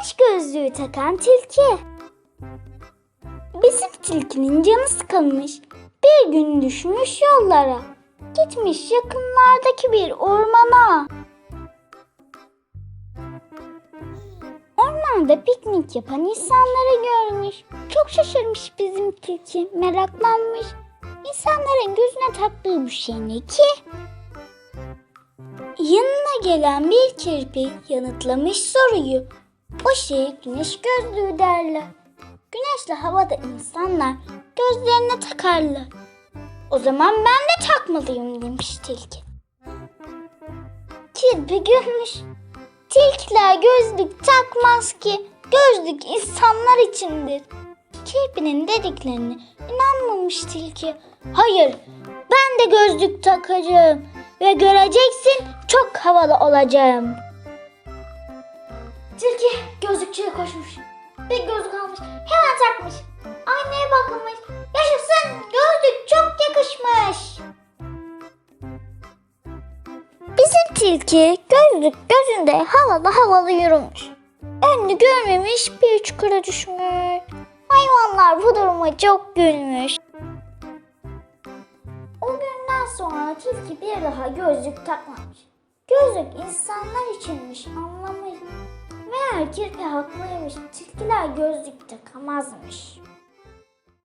güneş gözlüğü takan tilki. Bizim tilkinin canı sıkılmış. Bir gün düşmüş yollara. Gitmiş yakınlardaki bir ormana. Ormanda piknik yapan insanları görmüş. Çok şaşırmış bizim tilki, meraklanmış. İnsanların gözüne taktığı bu şey ne ki? Yanına gelen bir kirpi yanıtlamış soruyu. O şey güneş gözlüğü derler. Güneşle havada insanlar gözlerine takarlar. O zaman ben de takmalıyım demiş tilki. Kirpi gülmüş. Tilkiler gözlük takmaz ki. Gözlük insanlar içindir. Kirpinin dediklerine inanmamış tilki. Hayır, ben de gözlük takacağım ve göreceksin çok havalı olacağım. Tilki gözlükçüye koşmuş. Bir gözlük almış, hemen takmış. Aynaya bakmış. Yaşasın, gözlük çok yakışmış. Bizim tilki gözlük gözünde havalı havalı yürümüş. Önünü görmemiş bir çukura düşmüş. Hayvanlar bu duruma çok gülmüş. O günden sonra tilki bir daha gözlük takmamış. Gözlük insanlar içinmiş anlamış. Kirpi haklıymış. Tilkiler gözlük takamazmış.